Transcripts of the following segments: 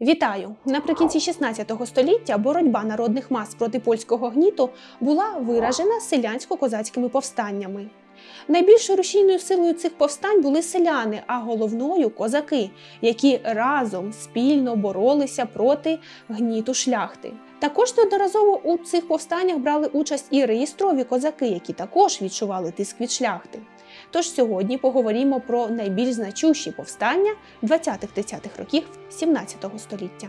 Вітаю! Наприкінці 16 століття боротьба народних мас проти польського гніту була виражена селянсько-козацькими повстаннями. Найбільшою рушійною силою цих повстань були селяни, а головною козаки, які разом спільно боролися проти гніту шляхти. Також неодноразово у цих повстаннях брали участь і реєстрові козаки, які також відчували тиск від шляхти. Тож сьогодні поговоримо про найбільш значущі повстання 20-30-х років 17 століття.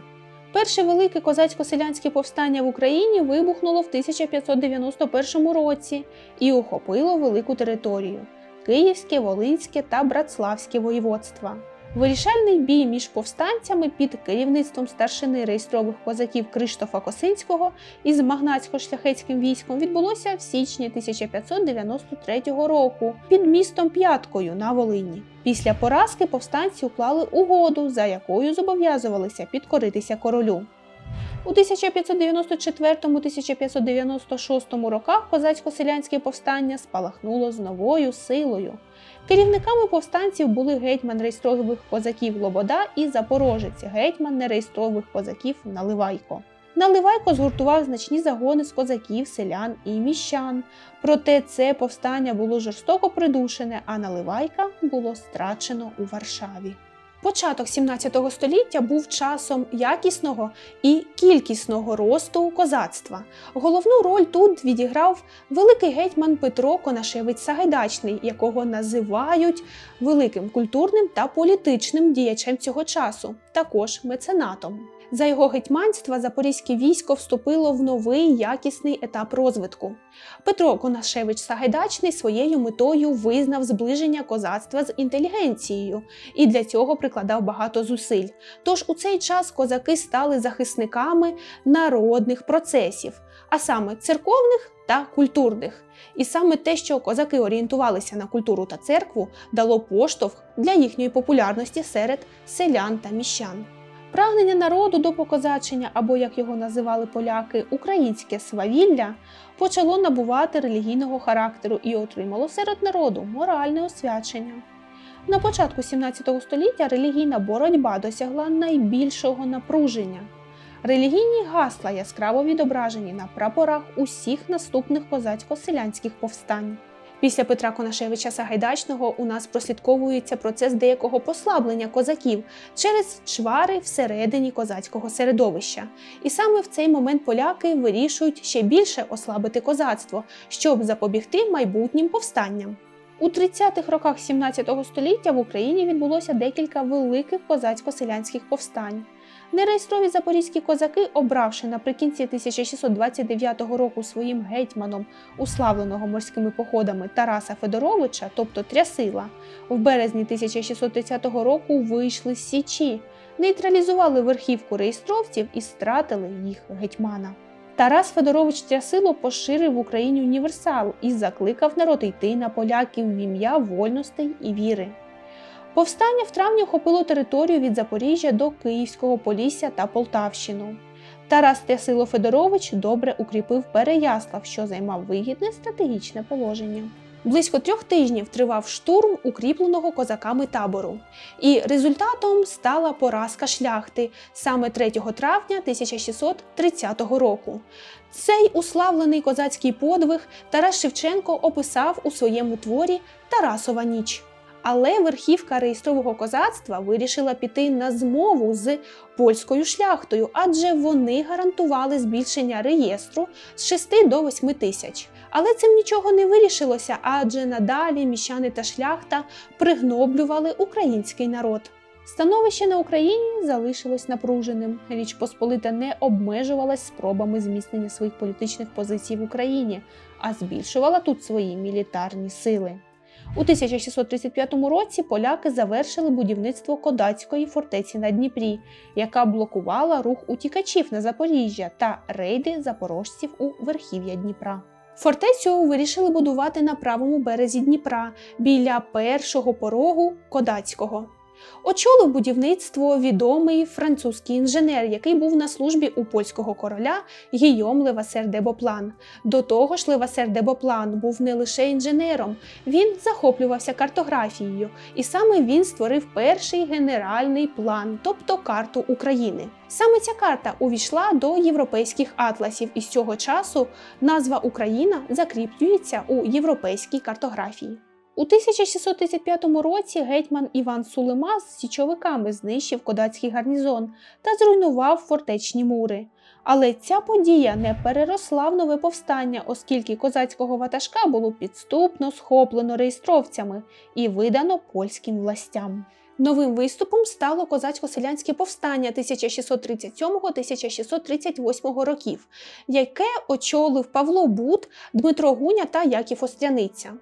Перше велике козацько-селянське повстання в Україні вибухнуло в 1591 році і охопило велику територію Київське, Волинське та Братславське воєводства. Вирішальний бій між повстанцями під керівництвом старшини реєстрових козаків Криштофа Косинського із магнатсько-шляхетським військом відбулося в січні 1593 року під містом П'яткою на Волині. Після поразки повстанці уклали угоду, за якою зобов'язувалися підкоритися королю. У 1594-1596 роках козацько-селянське повстання спалахнуло з новою силою. Керівниками повстанців були гетьман реєстрових козаків Лобода і Запорожець, гетьман нереєстрових козаків Наливайко. Наливайко згуртував значні загони з козаків, селян і міщан. Проте це повстання було жорстоко придушене, а Наливайка було страчено у Варшаві. Початок 17 століття був часом якісного і кількісного росту козацтва. Головну роль тут відіграв великий гетьман Петро Конашевич Сагайдачний, якого називають великим культурним та політичним діячем цього часу, також меценатом. За його гетьманства запорізьке військо вступило в новий якісний етап розвитку. Петро Конашевич Сагайдачний своєю метою визнав зближення козацтва з інтелігенцією і для цього прикладав багато зусиль. Тож у цей час козаки стали захисниками народних процесів, а саме церковних та культурних. І саме те, що козаки орієнтувалися на культуру та церкву, дало поштовх для їхньої популярності серед селян та міщан. Прагнення народу до покозачення, або як його називали поляки, українське свавілля, почало набувати релігійного характеру і отримало серед народу моральне освячення. На початку 17 століття релігійна боротьба досягла найбільшого напруження. Релігійні гасла яскраво відображені на прапорах усіх наступних козацько-селянських повстань. Після Петра Конашевича Сагайдачного у нас прослідковується процес деякого послаблення козаків через чвари всередині козацького середовища. І саме в цей момент поляки вирішують ще більше ослабити козацтво, щоб запобігти майбутнім повстанням. У 30-х роках 17 століття в Україні відбулося декілька великих козацько-селянських повстань. Нереєстрові запорізькі козаки, обравши наприкінці 1629 року своїм гетьманом, уславленого морськими походами Тараса Федоровича, тобто Трясила, в березні 1630 року вийшли з Січі, нейтралізували верхівку реєстровців і стратили їх гетьмана. Тарас Федорович Трясило поширив в Україні універсал і закликав народ йти на поляків в ім'я вольностей і віри. Повстання в травні охопило територію від Запоріжжя до Київського Полісся та Полтавщину. Тарас Трясило Федорович добре укріпив Переяслав, що займав вигідне стратегічне положення. Близько трьох тижнів тривав штурм укріпленого козаками табору, і результатом стала поразка шляхти саме 3 травня 1630 року. Цей уславлений козацький подвиг Тарас Шевченко описав у своєму творі Тарасова ніч. Але верхівка реєстрового козацтва вирішила піти на змову з польською шляхтою, адже вони гарантували збільшення реєстру з 6 до 8 тисяч. Але цим нічого не вирішилося, адже надалі міщани та шляхта пригноблювали український народ. Становище на Україні залишилось напруженим. Річ Посполита не обмежувалась спробами зміцнення своїх політичних позицій в Україні, а збільшувала тут свої мілітарні сили. У 1635 році поляки завершили будівництво Кодацької фортеці на Дніпрі, яка блокувала рух утікачів на Запоріжжя та рейди запорожців у верхів'я Дніпра. Фортецю вирішили будувати на правому березі Дніпра біля першого порогу Кодацького. Очолив будівництво відомий французький інженер, який був на службі у польського короля Гійом Левасер де Боплан. До того ж, Левасер де Боплан був не лише інженером, він захоплювався картографією, і саме він створив перший генеральний план, тобто карту України. Саме ця карта увійшла до європейських атласів, і з цього часу назва Україна закріплюється у європейській картографії. У 1635 році гетьман Іван Сулима з січовиками знищив кодацький гарнізон та зруйнував фортечні мури. Але ця подія не переросла в нове повстання, оскільки козацького ватажка було підступно схоплено реєстровцями і видано польським властям. Новим виступом стало козацько-селянське повстання 1637-1638 років, яке очолив Павло Бут, Дмитро Гуня та Яків Остряниця.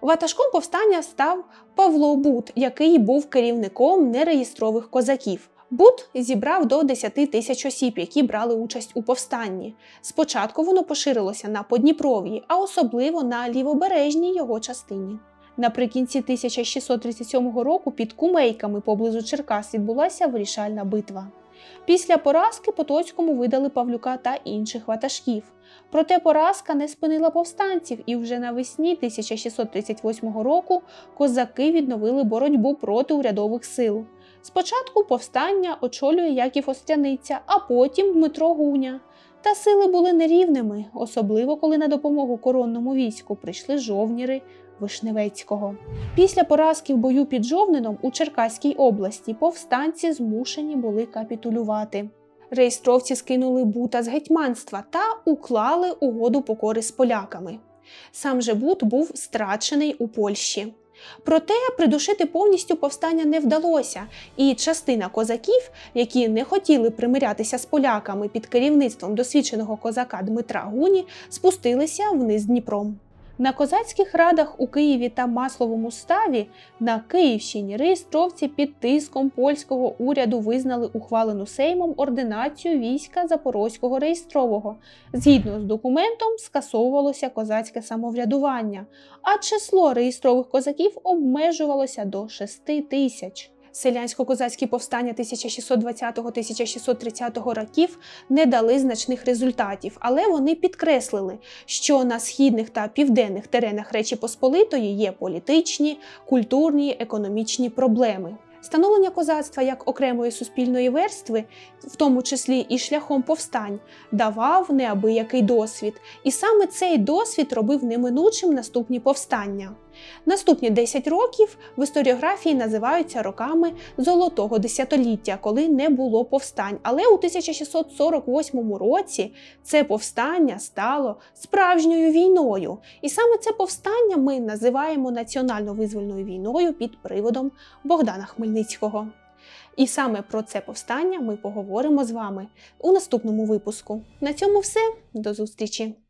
Ватажком повстання став Павло Бут, який був керівником нереєстрових козаків. Бут зібрав до 10 тисяч осіб, які брали участь у повстанні. Спочатку воно поширилося на Подніпров'ї, а особливо на лівобережній його частині. Наприкінці 1637 року під Кумейками поблизу Черкас відбулася вирішальна битва. Після поразки Потоцькому видали Павлюка та інших ватажків. Проте поразка не спинила повстанців, і вже навесні 1638 року козаки відновили боротьбу проти урядових сил. Спочатку повстання очолює Яків Остряниця, а потім Дмитро Гуня. Та сили були нерівними, особливо коли на допомогу коронному війську прийшли жовніри Вишневецького. Після поразки в бою під Жовнином у Черкаській області повстанці змушені були капітулювати. Реєстровці скинули бута з гетьманства та уклали угоду покори з поляками. Сам же бут був страчений у Польщі. Проте придушити повністю повстання не вдалося, і частина козаків, які не хотіли примирятися з поляками під керівництвом досвідченого козака Дмитра Гуні, спустилися вниз Дніпром. На козацьких радах у Києві та Масловому ставі на Київщині реєстровці під тиском польського уряду визнали ухвалену Сеймом ординацію війська Запорозького реєстрового. Згідно з документом, скасовувалося козацьке самоврядування, а число реєстрових козаків обмежувалося до 6 тисяч. Селянсько-козацькі повстання 1620-1630 років не дали значних результатів, але вони підкреслили, що на східних та південних теренах Речі Посполитої є політичні, культурні, економічні проблеми. Становлення козацтва як окремої суспільної верстви, в тому числі і шляхом повстань, давав неабиякий досвід, і саме цей досвід робив неминучим наступні повстання. Наступні 10 років в історіографії називаються роками Золотого десятиліття, коли не було повстань. Але у 1648 році це повстання стало справжньою війною. І саме це повстання ми називаємо національно-визвольною війною під приводом Богдана Хмельницького. І саме про це повстання ми поговоримо з вами у наступному випуску. На цьому все. До зустрічі!